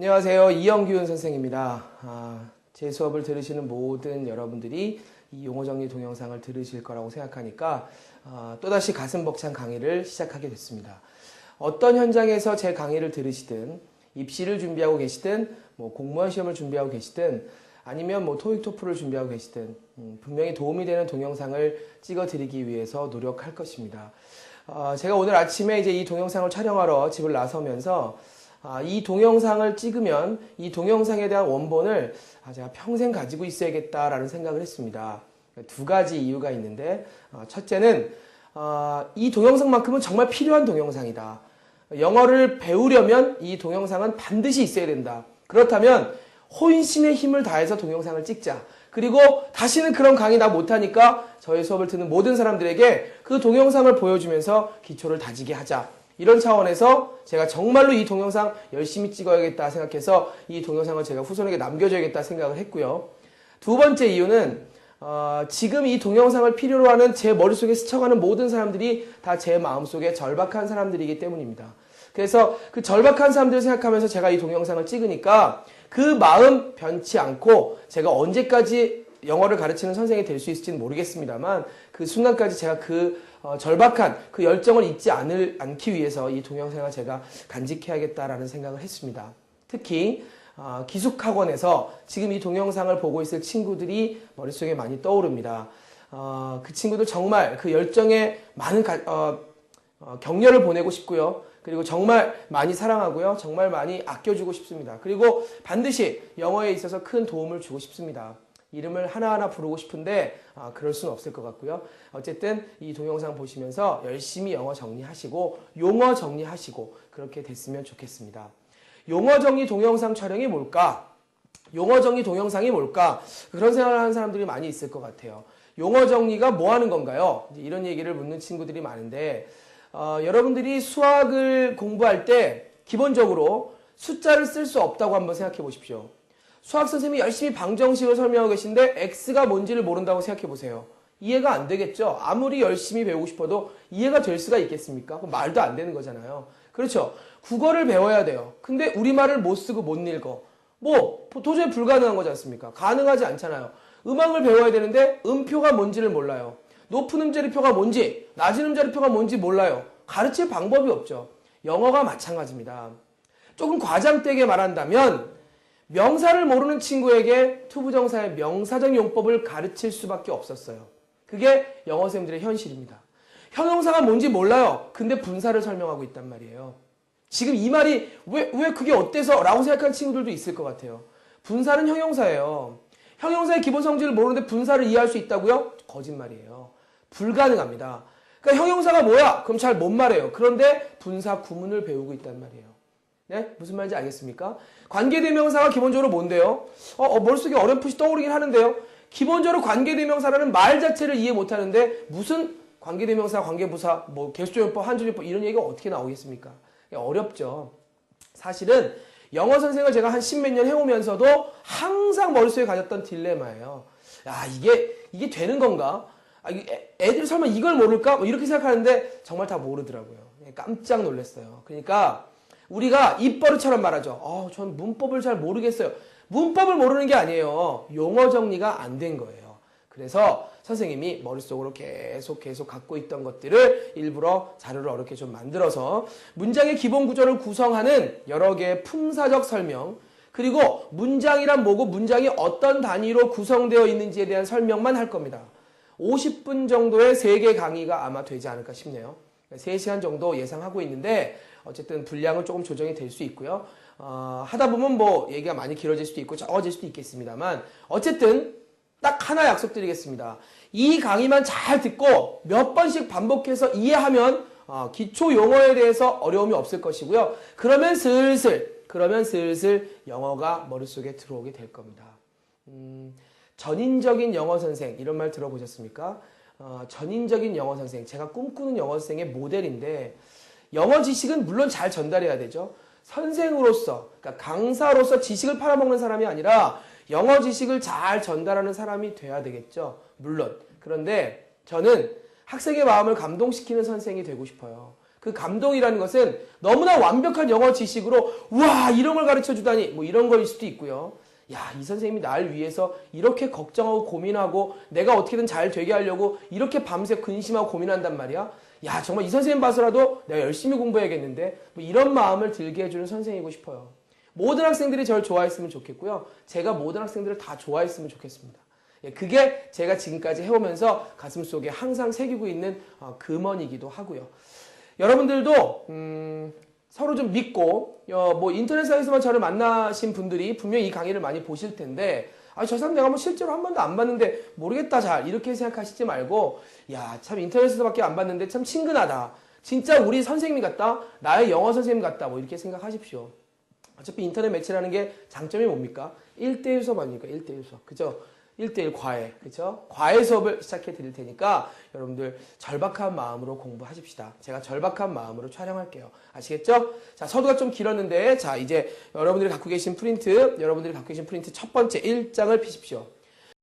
안녕하세요. 이영규은 선생입니다. 아, 제 수업을 들으시는 모든 여러분들이 이 용어 정리 동영상을 들으실 거라고 생각하니까 아, 또다시 가슴 벅찬 강의를 시작하게 됐습니다. 어떤 현장에서 제 강의를 들으시든 입시를 준비하고 계시든 뭐 공무원 시험을 준비하고 계시든 아니면 뭐 토익 토플을 준비하고 계시든 음, 분명히 도움이 되는 동영상을 찍어 드리기 위해서 노력할 것입니다. 어, 제가 오늘 아침에 이제 이 동영상을 촬영하러 집을 나서면서 아, 이 동영상을 찍으면 이 동영상에 대한 원본을 아, 제가 평생 가지고 있어야겠다라는 생각을 했습니다. 두 가지 이유가 있는데 어, 첫째는 어, 이 동영상만큼은 정말 필요한 동영상이다. 영어를 배우려면 이 동영상은 반드시 있어야 된다. 그렇다면 혼신의 힘을 다해서 동영상을 찍자. 그리고 다시는 그런 강의 나 못하니까 저희 수업을 듣는 모든 사람들에게 그 동영상을 보여주면서 기초를 다지게 하자. 이런 차원에서 제가 정말로 이 동영상 열심히 찍어야겠다 생각해서 이 동영상을 제가 후손에게 남겨줘야겠다 생각을 했고요. 두 번째 이유는 어, 지금 이 동영상을 필요로 하는 제 머릿속에 스쳐가는 모든 사람들이 다 제 마음속에 절박한 사람들이기 때문입니다. 그래서 그 절박한 사람들을 생각하면서 제가 이 동영상을 찍으니까 그 마음 변치 않고 제가 언제까지 영어를 가르치는 선생이 될 수 있을지는 모르겠습니다만 그 순간까지 제가 그 어, 절박한 그 열정을 잊지 않을, 않기 위해서 이 동영상을 제가 간직해야겠다라는 생각을 했습니다. 특히 어, 기숙학원에서 지금 이 동영상을 보고 있을 친구들이 머릿속에 많이 떠오릅니다. 어, 그 친구들 정말 그 열정에 많은 가, 어, 어, 격려를 보내고 싶고요. 그리고 정말 많이 사랑하고요. 정말 많이 아껴주고 싶습니다. 그리고 반드시 영어에 있어서 큰 도움을 주고 싶습니다. 이름을 하나하나 부르고 싶은데 아, 그럴 수는 없을 것 같고요. 어쨌든 이 동영상 보시면서 열심히 영어 정리하시고 용어 정리하시고 그렇게 됐으면 좋겠습니다. 용어 정리 동영상 촬영이 뭘까? 용어 정리 동영상이 뭘까? 그런 생각을 하는 사람들이 많이 있을 것 같아요. 용어 정리가 뭐 하는 건가요? 이런 얘기를 묻는 친구들이 많은데 어, 여러분들이 수학을 공부할 때 기본적으로 숫자를 쓸 수 없다고 한번 생각해 보십시오. 수학 선생님이 열심히 방정식을 설명하고 계신데 x가 뭔지를 모른다고 생각해 보세요. 이해가 안 되겠죠? 아무리 열심히 배우고 싶어도 이해가 될 수가 있겠습니까? 말도 안 되는 거잖아요. 그렇죠? 국어를 배워야 돼요. 근데 우리말을 못 쓰고 못 읽어. 뭐 도저히 불가능한 거지 않습니까? 가능하지 않잖아요. 음악을 배워야 되는데 음표가 뭔지를 몰라요. 높은 음자리표가 뭔지, 낮은 음자리표가 뭔지 몰라요. 가르칠 방법이 없죠. 영어가 마찬가지입니다. 조금 과장되게 말한다면 명사를 모르는 친구에게 투부정사의 명사적 용법을 가르칠 수밖에 없었어요. 그게 영어 쌤들의 현실입니다. 형용사가 뭔지 몰라요. 근데 분사를 설명하고 있단 말이에요. 지금 이 말이 왜, 왜 그게 어때서? 라고 생각하는 친구들도 있을 것 같아요. 분사는 형용사예요. 형용사의 기본 성질을 모르는데 분사를 이해할 수 있다고요? 거짓말이에요. 불가능합니다. 그러니까 형용사가 뭐야? 그럼 잘 못 말해요. 그런데 분사 구문을 배우고 있단 말이에요. 네? 무슨 말인지 알겠습니까? 관계대명사가 기본적으로 뭔데요? 어, 어, 머릿속에 어렴풋이 떠오르긴 하는데요. 기본적으로 관계대명사라는 말 자체를 이해 못하는데 무슨 관계대명사, 관계부사, 뭐 개수조용법, 한조용법 이런 얘기가 어떻게 나오겠습니까? 어렵죠. 사실은 영어 선생을 제가 한 십몇 년 해오면서도 항상 머릿속에 가졌던 딜레마예요. 야 이게 이게 되는 건가? 아, 애들 설마 이걸 모를까? 뭐 이렇게 생각하는데 정말 다 모르더라고요. 깜짝 놀랐어요. 그러니까 우리가 입버릇처럼 말하죠. 어, 전 문법을 잘 모르겠어요. 문법을 모르는 게 아니에요. 용어 정리가 안 된 거예요. 그래서 선생님이 머릿속으로 계속 계속 갖고 있던 것들을 일부러 자료를 어렵게 좀 만들어서 문장의 기본 구조를 구성하는 여러 개의 품사적 설명 그리고 문장이란 뭐고 문장이 어떤 단위로 구성되어 있는지에 대한 설명만 할 겁니다. 50분 정도의 3개 강의가 아마 되지 않을까 싶네요. 3시간 정도 예상하고 있는데 어쨌든 분량은 조금 조정이 될 수 있고요. 어, 하다 보면 뭐 얘기가 많이 길어질 수도 있고 적어질 수도 있겠습니다만 어쨌든 딱 하나 약속드리겠습니다. 이 강의만 잘 듣고 몇 번씩 반복해서 이해하면 어, 기초 용어에 대해서 어려움이 없을 것이고요. 그러면 슬슬 그러면 슬슬 영어가 머릿속에 들어오게 될 겁니다. 음, 전인적인 영어 선생 이런 말 들어보셨습니까? 어, 전인적인 영어 선생 제가 꿈꾸는 영어 선생의 모델인데 영어 지식은 물론 잘 전달해야 되죠. 선생으로서, 그러니까 강사로서 지식을 팔아먹는 사람이 아니라 영어 지식을 잘 전달하는 사람이 돼야 되겠죠. 물론. 그런데 저는 학생의 마음을 감동시키는 선생이 되고 싶어요. 그 감동이라는 것은 너무나 완벽한 영어 지식으로 와 이런 걸 가르쳐 주다니 뭐 이런 거일 수도 있고요. 야, 이 선생님이 날 위해서 이렇게 걱정하고 고민하고 내가 어떻게든 잘 되게 하려고 이렇게 밤새 근심하고 고민한단 말이야. 야, 정말 이 선생님 봐서라도 내가 열심히 공부해야겠는데 뭐 이런 마음을 들게 해주는 선생이고 싶어요. 모든 학생들이 저를 좋아했으면 좋겠고요. 제가 모든 학생들을 다 좋아했으면 좋겠습니다. 예, 그게 제가 지금까지 해오면서 가슴 속에 항상 새기고 있는 어, 금원이기도 하고요. 여러분들도 음, 서로 좀 믿고 어, 뭐 인터넷상에서만 저를 만나신 분들이 분명히 이 강의를 많이 보실 텐데 아, 저 사람 내가 뭐 실제로 한 번도 안 봤는데 모르겠다 잘. 이렇게 생각하시지 말고 야 참 인터넷에서밖에 안 봤는데 참 친근하다. 진짜 우리 선생님 같다? 나의 영어 선생님 같다? 뭐 이렇게 생각하십시오. 어차피 인터넷 매체라는 게 장점이 뭡니까? 1대1 수업 아닙니까? 1대1 수업. 그죠 1대1 과외, 그죠? 과외 수업을 시작해 드릴 테니까 여러분들 절박한 마음으로 공부하십시다. 제가 절박한 마음으로 촬영할게요. 아시겠죠? 자, 서두가 좀 길었는데, 자, 이제 여러분들이 갖고 계신 프린트, 여러분들이 갖고 계신 프린트 첫 번째 1장을 피십시오.